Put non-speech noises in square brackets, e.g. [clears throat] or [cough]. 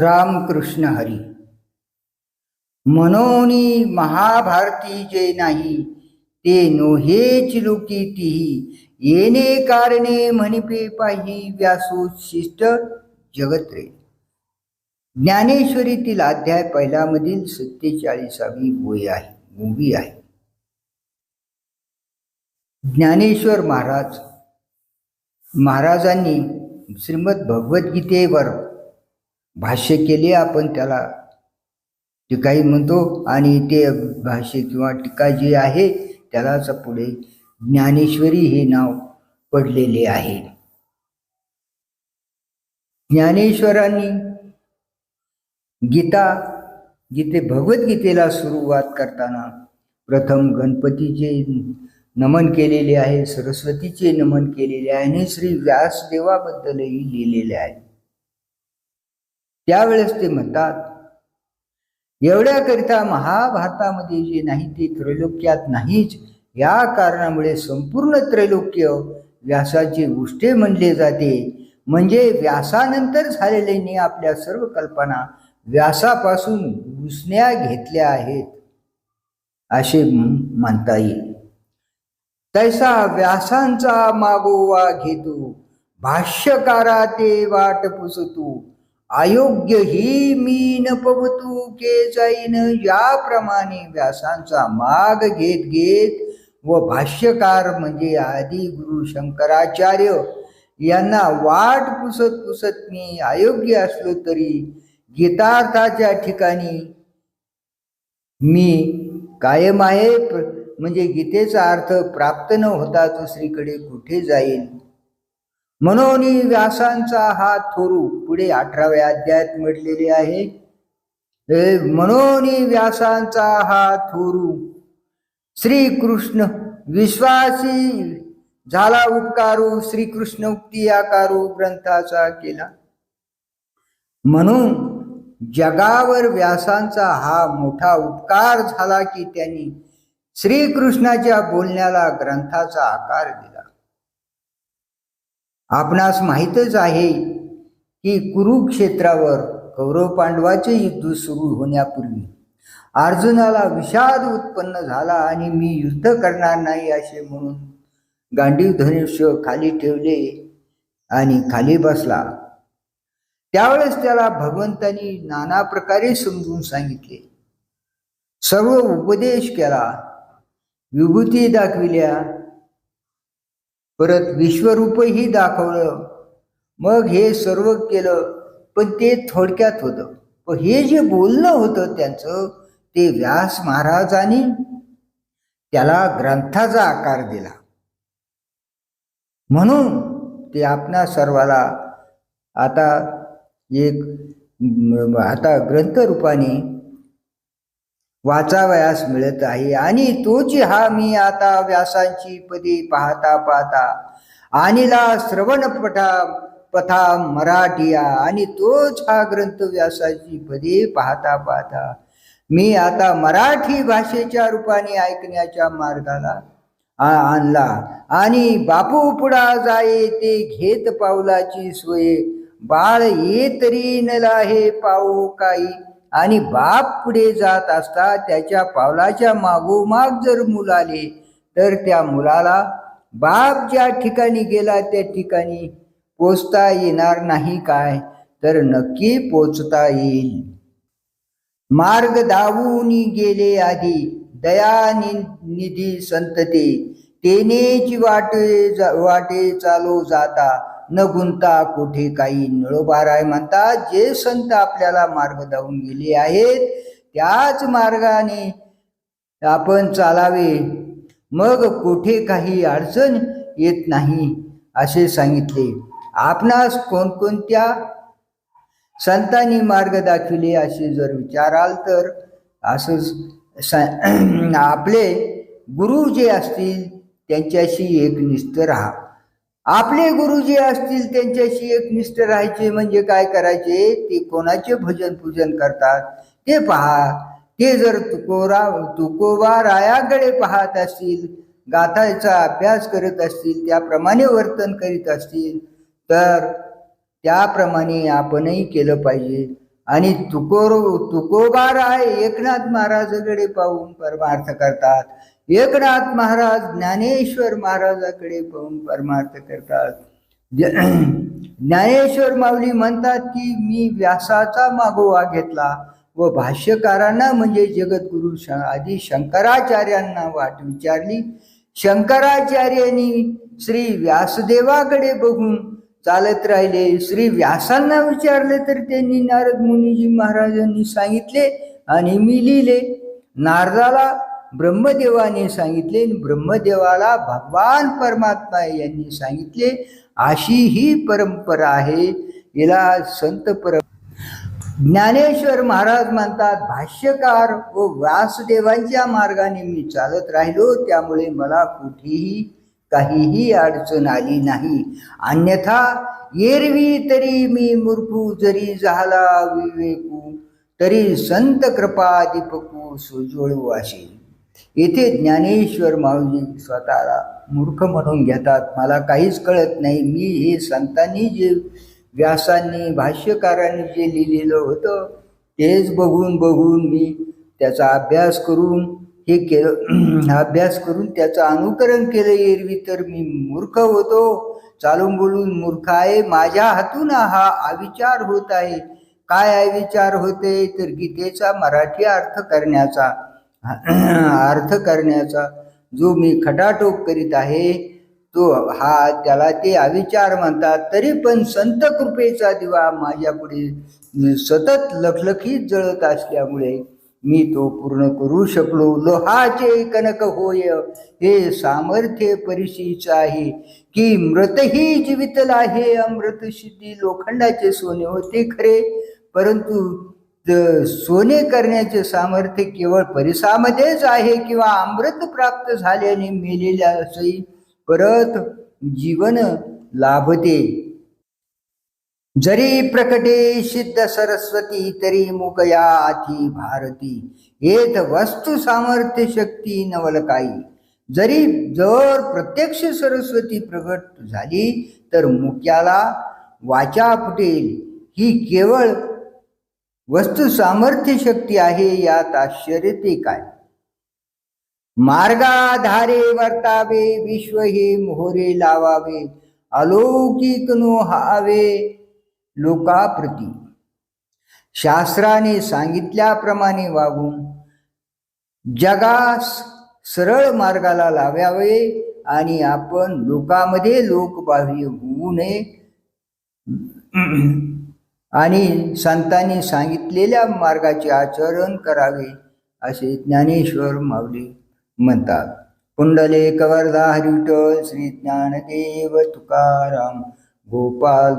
रामकृष्ण हरी। मनोनी महाभारती जे नाही ते नोहे चिलुकी तिही। येणे कारणे म्हणिपे पाही व्यासू शिष्ट जगत्रे। ज्ञानेश्वरीतील अध्याय पहिल्यामधील सत्तेचाळीसावी ओळी आहे ओवी आहे। ज्ञानेश्वर महाराज। महाराजांनी श्रीमद भगवद्गीतेवर भाष्य केले आपण त्याला. टीकाही म्हणतो आणि ते भाष्य किंवा टीका जी आहे त्यालाच पुढे ज्ञानेश्वरी हे नाव पडलेले आहे. ज्ञानेश्वरांनी गीता गीते भगवद्गीतेला सुरुवात करताना प्रथम गणपतीचे नमन केलेले आहे सरस्वतीचे नमन केलेले आहे आणि श्री व्यासदेवाबद्दलही लिहिलेले आहे. त्यावेळेस ते म्हणतात एवढ्याकरिता महाभारतामध्ये जे नाही ते त्रैलोक्यात नाहीच. या कारणामुळे संपूर्ण त्रैलोक्य व्यासाचे उष्टे म्हणले जाते. म्हणजे व्यासानंतर झालेल्याने आपल्या सर्व कल्पना व्यासापासून उसण्या घेतल्या आहेत. असे म्हणता येईल. तैसा व्यासांचा मागोवा घेतो. भाष्यकारा ते वाट पुसतो. अयोग्य ही मी न पवतू के जाईन. याप्रमाणे व्यासांचा माग घेत घेत व भाष्यकार म्हणजे आदी गुरु शंकराचार्य यांना वाट पुसत पुसत मी अयोग्य असलो तरी गीतार्थाच्या ठिकाणी मी कायम आहे. म्हणजे गीतेचा अर्थ प्राप्त न होता दुसरीकडे कुठे जाईल म्हणून व्यासांचा हा थोरू पुढे अठराव्या अध्यायात म्हटलेले आहे. म्हणून व्यासांचा हा थोरू श्रीकृष्ण विश्वासी झाला उपकारू श्रीकृष्ण उक्ती आकारू ग्रंथाचा केला. म्हणून जगावर व्यासांचा हा मोठा उपकार झाला की त्यांनी श्रीकृष्णाच्या बोलण्याला ग्रंथाचा आकार दिला. आपणास माहीतच आहे की कुरुक्षेत्रावर कौरव पांडवाचे युद्ध सुरू होण्यापूर्वी अर्जुनाला विषाद उत्पन्न झाला आणि मी युद्ध करणार नाही असे म्हणून गांडीव धनुष्य खाली ठेवले आणि खाली बसला. त्यावेळेस त्याला भगवंतांनी नाना प्रकारे समजून सांगितले. सर्व उपदेश केला. विभूती दाखविल्या. परत विश्वरूपही दाखवलं. मग हे सर्व केलं पण ते थोडक्यात होतं. पण हे जे बोलणं होतं त्यांचं ते व्यास महाराजांनी त्याला ग्रंथाचा आकार दिला. म्हणून ते आपणा सर्वाला आता एक आता ग्रंथरूपाने वाचावयास मिळत आहे. आणि तोच हा मी आता व्यासांची पदी पाहता पाहता आणिला श्रवण पठा पथा मराठिया. आणि तोच हा ग्रंथ व्यासाची पदे पाहता पाहता मी आता मराठी भाषेच्या रूपाने ऐकण्याच्या मार्गाला आणला. आणि बापू पुढा जाये ते घेत पावलाची सोय. बाळ ये तरी नला हे पाऊ काही. आणि बाप पुढे जात असता त्याच्या पावलाच्या मागोमाग जर मुलं आले तर त्या मुलाला बाप ज्या ठिकाणी गेला त्या ठिकाणी पोचता येणार नाही काय? तर नक्की पोचता येईल. मार्ग दावून गेले आधी दया निधी संतते. तेनेची वाटे वाटे चालू जाता. न गुंता कुठे काही नळोबाराय म्हणतात. जे संत आपल्याला मार्ग धावून गेले आहेत त्याच मार्गाने आपण चालावे. मग कुठे काही अडचण येत नाही असे सांगितले. आपणास कोणकोणत्या संतांनी मार्ग दाखविले असे जर विचाराल तर असं आपले गुरु जे असतील त्यांच्याशी एक निष्ठ राहा. आपले गुरु जे असतील त्यांच्याशी एक निष्ठ राहायचे म्हणजे काय करायचे? ते कोणाचे भजन पूजन करतात? ते पहा ते जर तुकोरा तुकोबा रायाकडे पाहत असतील गाथाचा अभ्यास करत असतील त्याप्रमाणे वर्तन करीत असतील तर त्याप्रमाणे आपणही केलं पाहिजे. आणि तुकोर तुकोबाराय एकनाथ महाराजाकडे पाहून परमार्थ करतात. एकनाथ महाराज ज्ञानेश्वर महाराजाकडे पाहून परमार्थ करतात. ज- [clears throat] ज्ञानेश्वर माऊली म्हणतात की मी व्यासाचा मागोवा घेतला व भाष्यकारांना म्हणजे जगद्गुरु श आदी शंकराचार्यांना वाट विचारली. शंकराचार्यांनी श्री व्यासदेवाकडे बघून चालत राहिले. श्री व्यासांना विचारले तर त्यांनी नारद मुनीजी महाराजांनी सांगितले आणि मी लिहिले नारदाला ब्रह्मदेवाने सांगितले ब्रह्मदेवाला भगवान परमात्मा यांनी सांगितले अशी ही परंपरा आहे. याला संत पर ज्ञानेश्वर महाराज म्हणतात भाष्यकार व व्यासदेवांच्या मार्गाने मी चालत राहिलो त्यामुळे मला कुठेही काहीही अडचण आली नाही. अन्यथा एरवी तरी मी मूर्खू जरी झाला विवेकू तरी संत कृपा दीपकू सुजोळू असेल. येथे ज्ञानेश्वर माऊजी स्वतःला मूर्ख म्हणून घेतात. मला काहीच कळत नाही. मी हे संतांनी जे व्यासांनी भाष्यकारांनी जे लिहिलेलं होतं तेच बघून बघून मी त्याचा अभ्यास करून हे केलं [clears throat] अभ्यास करून त्याचं अनुकरण केलं. एरवी तर मी मूर्ख होतो. चालून बोलून मूर्ख आहे. माझ्या हातून हा अविचार होत आहे. काय अविचार होते? तर गीतेचा मराठी अर्थ करण्याचा. [clears throat] अर्थ करण्याचा जो मी खटाटोप करीत आहे तो हा त्याला ते अविचार म्हणतात. तरी पण संत कृपेचा दिवा माझ्यापुढे सतत लखलखीत जळत असल्यामुळे मी तो पूर्ण करू शकलो. लोहाचे कनक होय हे सामर्थ्य परिशीच आहे की मृतही जीवितला आहे. अमृत सिद्धी लोखंडाचे सोने होते खरे परंतु सोने करण्याचे सामर्थ्य केवळ परिसामध्येच आहे किंवा अमृत प्राप्त झाल्याने मेलेल्या असही परत जीवन लाभते. जरी प्रकटे सिद्ध सरस्वती तरी मुकया आथी भारती. येत वस्तू सामर्थ्य शक्ती नवलकाई. जरी जर प्रत्यक्ष सरस्वती प्रकट झाली तर मुक्याला वाचा फुटेल. ही केवळ वस्तू सामर्थ्य शक्ती आहे यात आश्चर्य ते काय? मार्गाधारे वर्तावे विश्व हे मोहरे लावावे अलौकिक नो हावे लोकाप्रती. शास्त्राने सांगितल्याप्रमाणे वागून जगास सरळ मार्गाला लावावे आणि आपण लोकामध्ये लोकबाह्य होऊ नये. आणि संतांनी सांगितलेल्या मार्गाचे आचरण करावे असे ज्ञानेश्वर माऊली म्हणतात. कुंडले कवर्धा हरिविठ्ठल श्री ज्ञानदेव तुकाराम गोपाल